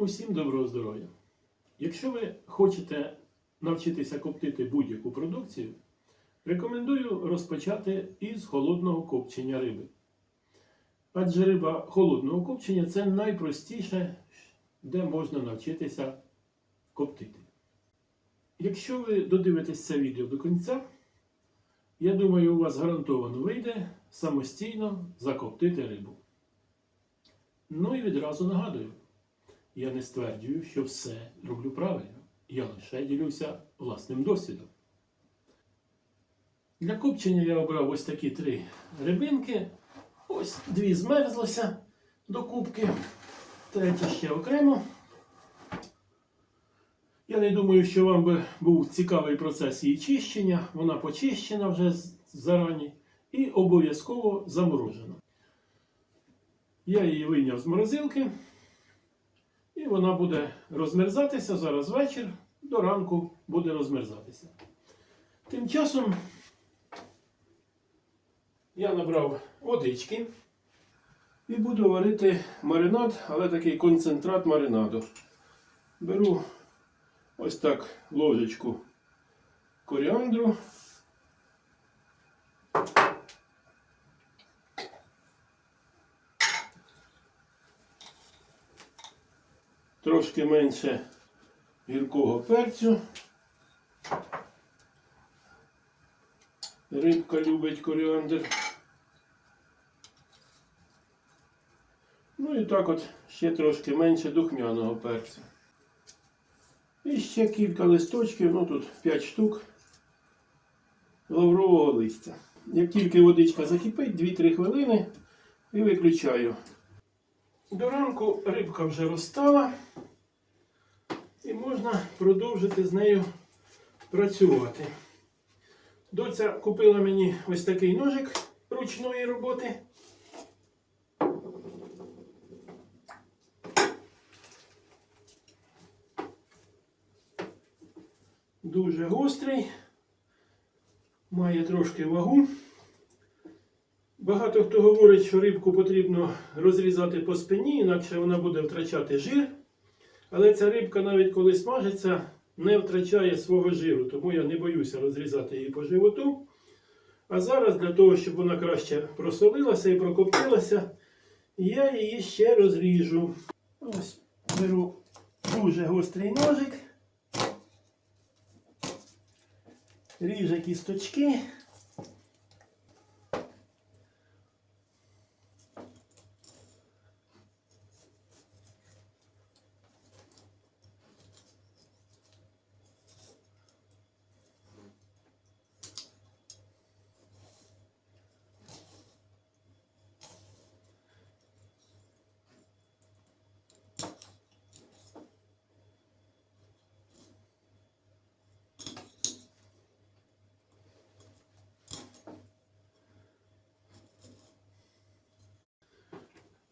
Усім доброго здоров'я! Якщо ви хочете навчитися коптити будь-яку продукцію, рекомендую розпочати із холодного копчення риби. Адже риба холодного копчення це найпростіше, де можна навчитися коптити. Якщо ви додивитесь це відео до кінця, я думаю, у вас гарантовано вийде самостійно закоптити рибу. Ну і відразу нагадую. Я не стверджую, що все роблю правильно. Я лише ділюся власним досвідом. Для копчення я обрав ось такі три рибинки. Ось дві змерзлися до кубки, третя ще окремо. Я не думаю, що вам би був цікавий процес її чищення. Вона почищена вже зарані і обов'язково заморожена. Я її вийняв з морозилки. І вона буде розмерзатися зараз вечір, до ранку буде розмерзатися. Тим часом я набрав водички і буду варити маринад, але такий концентрат маринаду. Беру ось так ложечку коріандру. Трошки менше гіркого перцю. Рибка любить коріандр. Ну і так от ще трошки менше духмяного перцю. І ще кілька листочків, ну тут 5 штук лаврового листя. Як тільки водичка закипить, 2-3 хвилини і виключаю. До ранку рибка вже розстала і можна продовжити з нею працювати. Доця купила мені ось такий ножик ручної роботи. Дуже гострий, має трошки вагу. Багато хто говорить, що рибку потрібно розрізати по спині, інакше вона буде втрачати жир. Але ця рибка, навіть коли смажиться, не втрачає свого жиру, тому я не боюся розрізати її по животу. А зараз, для того, щоб вона краще просолилася і прокоптилася, я її ще розріжу. Ось беру дуже гострий ножик, ріже кісточки.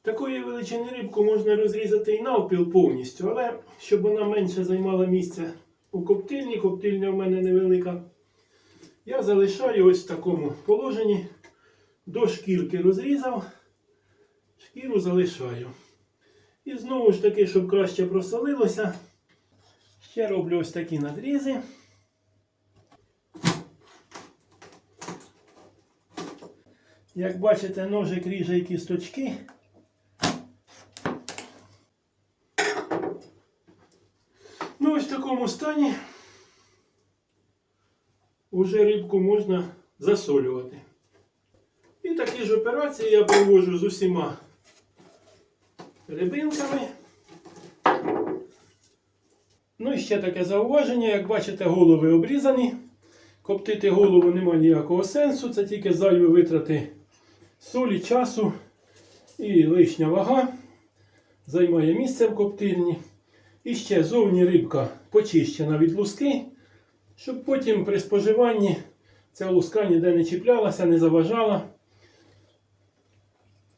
Такої величини рибку можна розрізати і навпіл повністю, але щоб вона менше займала місце у коптильні, коптильня в мене невелика, я залишаю ось в такому положенні. До шкірки розрізав, шкіру залишаю. І знову ж таки, щоб краще просолилося, ще роблю ось такі надрізи. Як бачите, ножик ріже кісточки. Ну, ось в такому стані вже рибку можна засолювати. І такі ж операції я проводжу з усіма рибинками. Ну і ще таке зауваження, як бачите, голови обрізані. Коптити голову немає ніякого сенсу, це тільки зайві витрати солі, часу і лишня вага. Займає місце в коптильні. І ще зовні рибка почищена від луски, щоб потім при споживанні ця луска ніде не чіплялася, не заважала.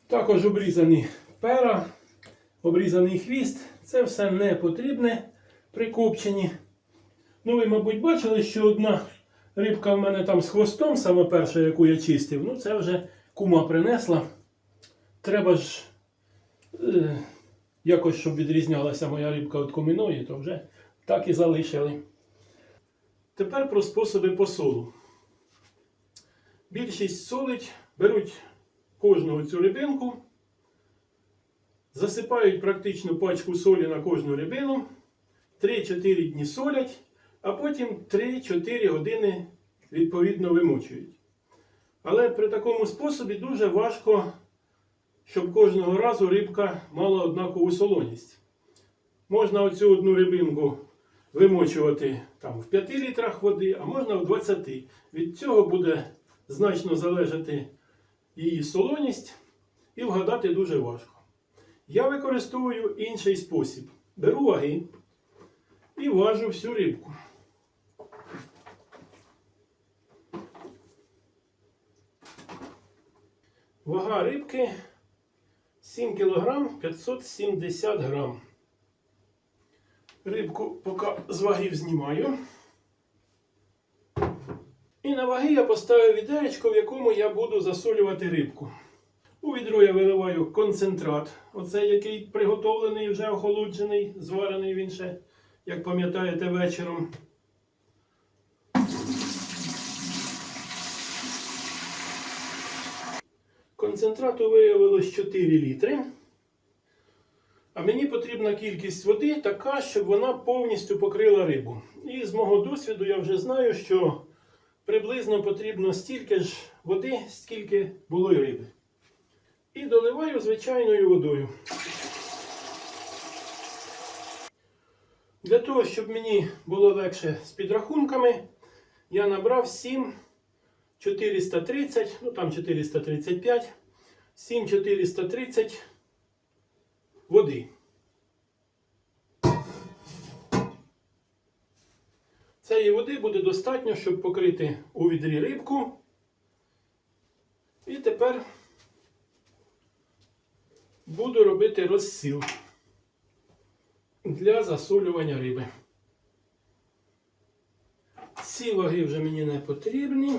Також обрізані пера, обрізаний хвіст. Це все не потрібне при копченні. Ну, ви, мабуть, бачили, що одна рибка в мене там з хвостом, саме перша, яку я чистив, ну це вже кума принесла. Треба ж е, якось, щоб відрізнялася моя рибка від коміної, то вже так і залишили. Тепер про способи посолу. Більшість солить, беруть кожного цю рибинку, засипають практично пачку солі на кожну рибину, 3-4 дні солять, а потім 3-4 години відповідно вимочують. Але при такому способі дуже важко, щоб кожного разу рибка мала однакову солоність. Можна оцю одну рибинку вимочувати там, в 5 літрах води, а можна в 20. Від цього буде значно залежати її солоність і вгадати дуже важко. Я використовую інший спосіб. Беру ваги і важу всю рибку. Вага рибки 7 кг 570 грам. Рибку поки з вагів знімаю. І на ваги я поставив відеречко, в якому я буду засолювати рибку. У відро я виливаю концентрат, оцей який приготовлений, вже охолоджений, зварений він ще, як пам'ятаєте, вечором. Концентрату виявилось 4 літри. А мені потрібна кількість води така, щоб вона повністю покрила рибу. І з мого досвіду я вже знаю, що приблизно потрібно стільки ж води, скільки було й риби. І доливаю звичайною водою. Для того, щоб мені було легше з підрахунками, я набрав 7 430, ну там 435, 7 430 води. Цієї води буде достатньо, щоб покрити у відрі рибку. І тепер буду робити розсіл для засолювання риби. Ці ваги вже мені не потрібні.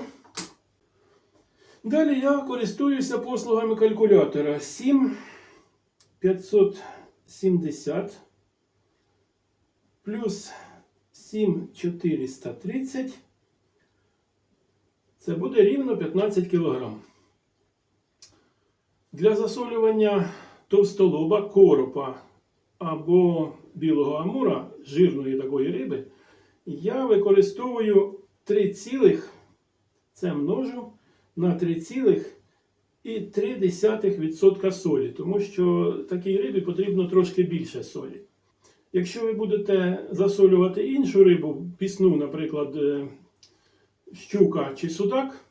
Далі я користуюся послугами калькулятора 7 570 плюс 7 430. Це буде рівно 15 кг. Для засолювання товстолоба, коропа або білого амура, жирної такої риби, я використовую 3 цілих, це множу на 3,3% солі, тому що такій рибі потрібно трошки більше солі. Якщо ви будете засолювати іншу рибу, пісну, наприклад, е, щука чи судак,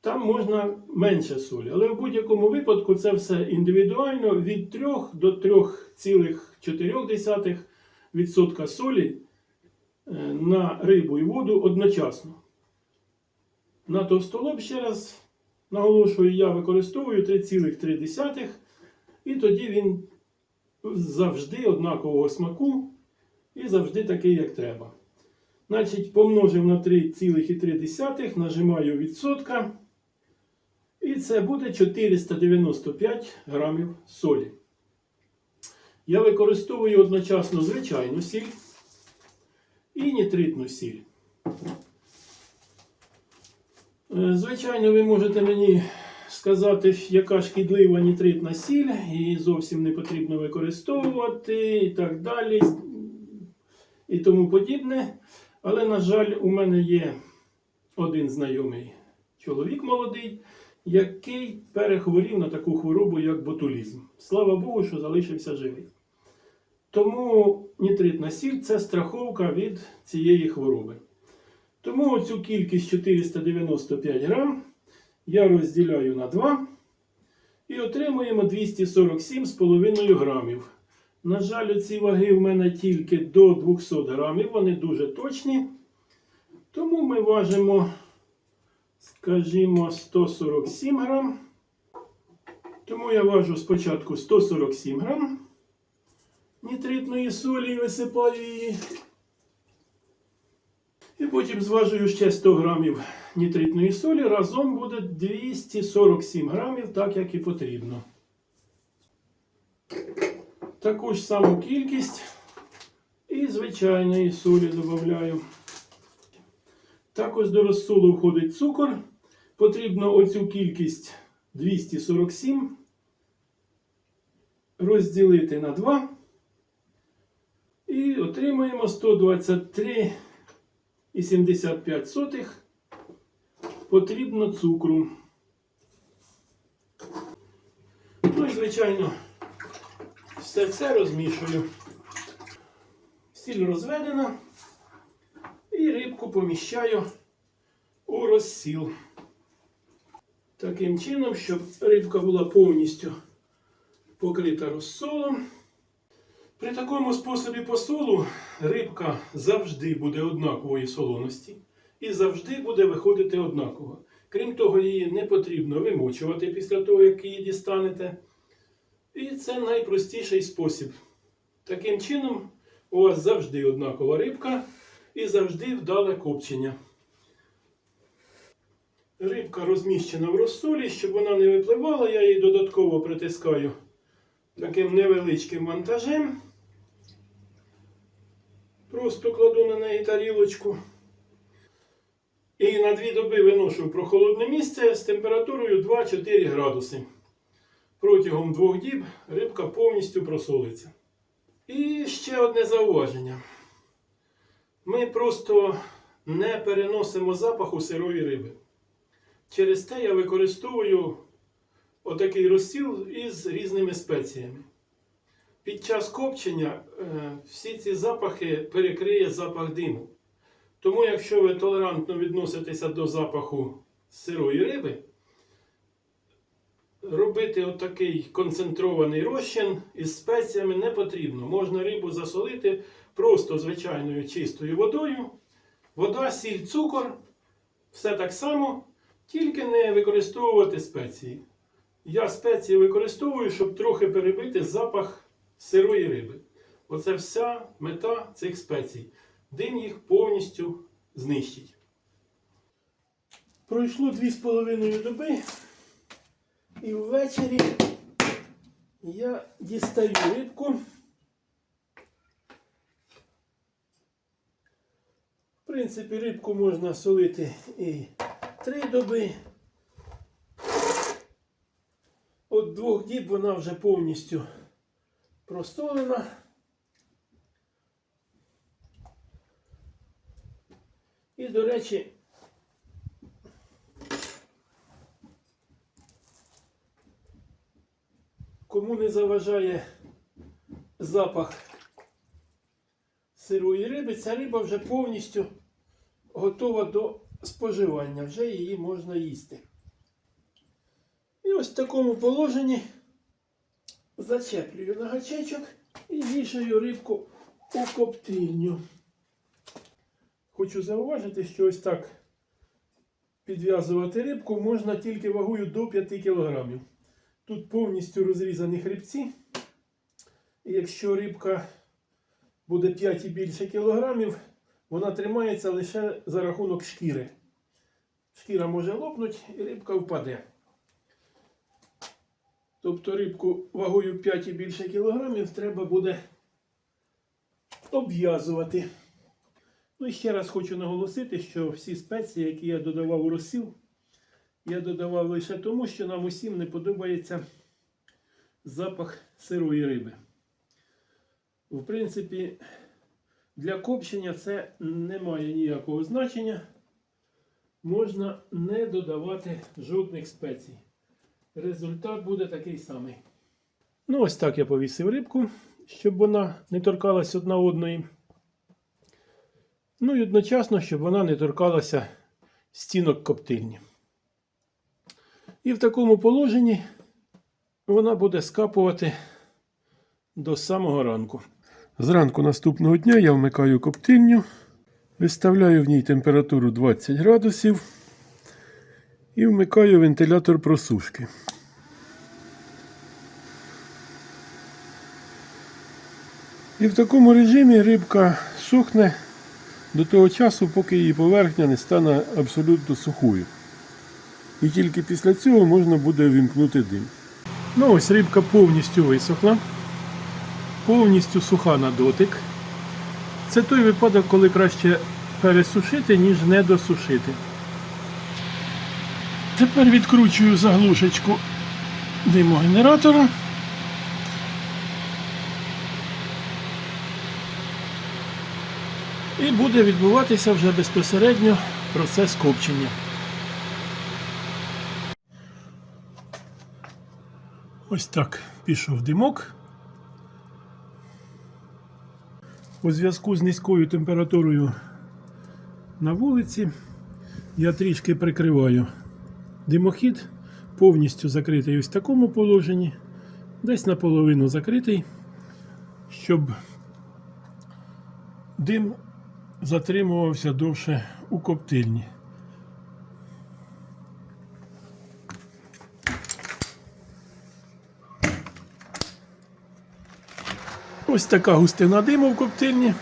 там можна менше солі. Але в будь-якому випадку це все індивідуально від 3 до 3,4% солі е, на рибу і воду одночасно. На товстолоб ще раз наголошую, я використовую 3,3 і тоді він завжди однакового смаку і завжди такий, як треба. Значить, помножив на 3,3, нажимаю відсотка. І це буде 495 грамів солі. Я використовую одночасно звичайну сіль і нітритну сіль. Е, Звичайно, ви можете мені сказати, яка шкідлива нітритна сіль, її зовсім не потрібно використовувати і так далі, і тому подібне. Але, на жаль, у мене є один знайомий чоловік молодий, який перехворів на таку хворобу, як ботулізм. Слава Богу, що залишився живий. Тому нітритна сіль це страховка від цієї хвороби. Тому оцю кількість 495 грам я розділяю на 2 і отримуємо 247,5 грамів. На жаль, ці ваги в мене тільки до 200 грамів, вони дуже точні. Тому ми важимо, скажімо, 147 грам. Тому я важу спочатку 147 грам нітритної солі і висипаю її. І потім зважую ще 100 грамів нітритної солі. Разом буде 247 грамів, так як і потрібно. таку ж саму кількість і звичайної солі додаю. Також до розсолу входить цукор. Потрібно оцю кількість 247 розділити на 2. І отримаємо 123,75 потрібно цукру. Ну і, звичайно, все це розмішую. Сіль розведена. І рибку поміщаю у розсіл. Таким чином, щоб рибка була повністю покрита розсолом. При такому способі посолу рибка завжди буде однакової солоності і завжди буде виходити однаково. Крім того, її не потрібно вимочувати після того, як її дістанете. І це найпростіший спосіб. Таким чином, у вас завжди однакова рибка і завжди вдале копчення. Рибка розміщена в розсолі, щоб вона не випливала, я її додатково притискаю таким невеличким вантажем. Просто кладу на неї тарілочку. І на дві доби виношу в прохолодне місце з температурою 2-4 градуси. Протягом двох діб рибка повністю просолиться. І ще одне зауваження. Ми просто не переносимо запаху сирої риби. Через те я використовую отакий розсіл із різними спеціями. Під час копчення е, всі ці запахи перекриє запах диму. Тому, якщо ви толерантно відноситеся до запаху сирої риби, робити отакий концентрований розчин із спеціями не потрібно. Можна рибу засолити просто звичайною чистою водою. Вода, сіль, цукор, все так само, тільки не використовувати спеції. Я спеції використовую, щоб трохи перебити запах сирої риби. Оце вся мета цих спецій. Дим їх повністю знищить. Пройшло 2,5 доби. І ввечері я дістаю рибку. В принципі, рибку можна солити і три доби. От двох діб вона вже повністю просолена. І, до речі, кому не заважає запах сирої риби, ця риба вже повністю готова до споживання, вже її можна їсти. І ось в такому положенні зачеплюю на гачечок і вішаю рибку у коптильню. Хочу зауважити, що ось так підв'язувати рибку можна тільки вагою до 5 кг. Тут повністю розрізані хребці. І якщо рибка буде 5 і більше кілограмів, вона тримається лише за рахунок шкіри. Шкіра може лопнути і рибка впаде. Тобто рибку вагою 5 і більше кілограмів треба буде обв'язувати. Ну і ще раз хочу наголосити, що всі спеції, які я додавав у розсіл, я додавав лише тому, що нам усім не подобається запах сирої риби. В принципі, для копчення це не має ніякого значення. Можна не додавати жодних спецій. Результат буде такий самий. Ну, ось так я повісив рибку, щоб вона не торкалась одна одної. Ну і одночасно, щоб вона не торкалася стінок коптильні. І в такому положенні вона буде скапувати до самого ранку. Зранку наступного дня я вмикаю коптильню, виставляю в ній температуру 20 градусів і вмикаю вентилятор просушки. І в такому режимі рибка сухне до того часу, поки її поверхня не стане абсолютно сухою. І тільки після цього можна буде вімкнути дим. Ну ось рибка повністю висохла. повністю суха на дотик. Це той випадок, коли краще пересушити, ніж не досушити. Тепер відкручую заглушечку димогенератора. І буде відбуватися вже безпосередньо процес копчення. Ось так пішов димок. У зв'язку з низькою температурою на вулиці я трішки прикриваю димохід, повністю закритий ось в такому положенні, десь наполовину закритий, щоб дим затримувався довше у коптильні. Ось така густина диму в коптильні.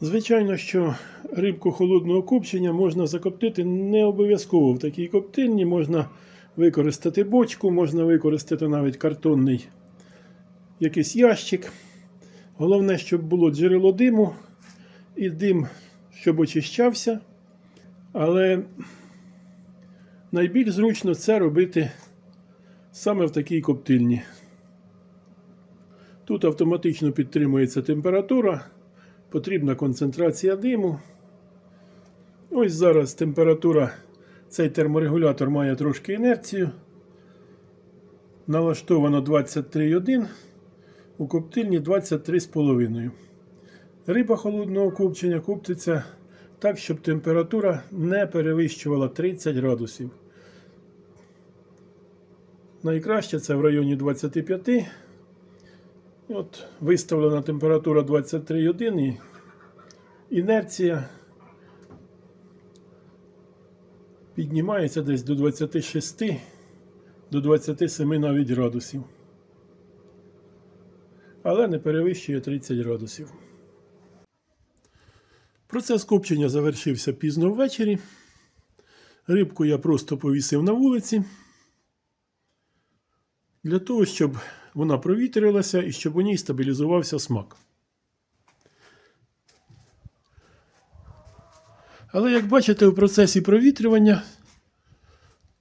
Звичайно, що рибку холодного копчення можна закоптити не обов'язково в такій коптильні. Можна використати бочку, можна використати навіть картонний якийсь ящик. Головне, щоб було джерело диму і дим, щоб очищався. Але найбільш зручно це робити саме в такій коптильні. Тут автоматично підтримується температура, потрібна концентрація диму. Ось зараз температура, цей терморегулятор має трошки інерцію. Налаштовано 23,1, у коптильні 23,5. Риба холодного копчення коптиться так, щоб температура не перевищувала 30 градусів. Найкраще це в районі 25. От виставлена температура 23,1 і інерція піднімається десь до 26 до 27 навіть градусів. Але не перевищує 30 градусів. Процес копчення завершився пізно ввечері. Рибку я просто повісив на вулиці для того, щоб вона провітрилася і щоб у ній стабілізувався смак. Але як бачите, в процесі провітрювання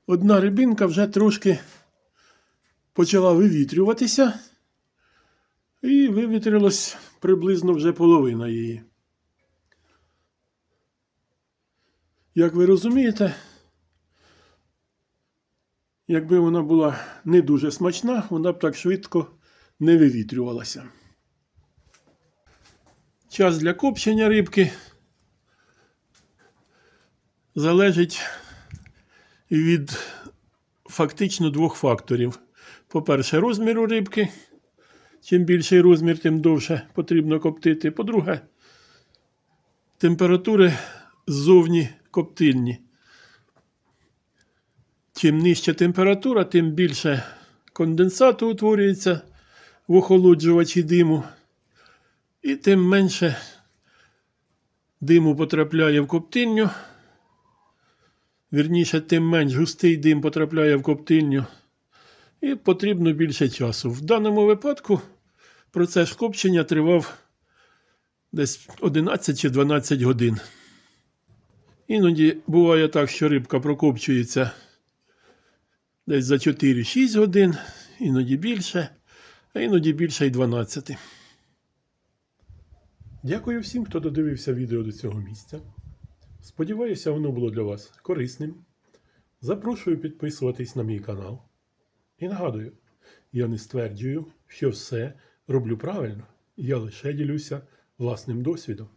одна рибинка вже трошки почала вивітрюватися, і вивітрилась приблизно вже половина її. Як ви розумієте, Якби вона була не дуже смачна, вона б так швидко не вивітрювалася. Час для копчення рибки залежить від фактично двох факторів. По-перше, розміру рибки. Чим більший розмір, тим довше потрібно коптити. По-друге, температури ззовні коптильні. Чим нижча температура, тим більше конденсату утворюється в охолоджувачі диму, і тим менше диму потрапляє в коптильню. Вірніше, тим менш густий дим потрапляє в коптильню. І потрібно більше часу. В даному випадку процес копчення тривав десь 11 чи 12 годин. Іноді буває так, що рибка прокопчується десь за 4-6 годин, іноді більше, а іноді більше й 12. Дякую всім, хто додивився відео до цього місця. Сподіваюся, воно було для вас корисним. Запрошую підписуватись на мій канал. І нагадую, я не стверджую, що все роблю правильно. Я лише ділюся власним досвідом.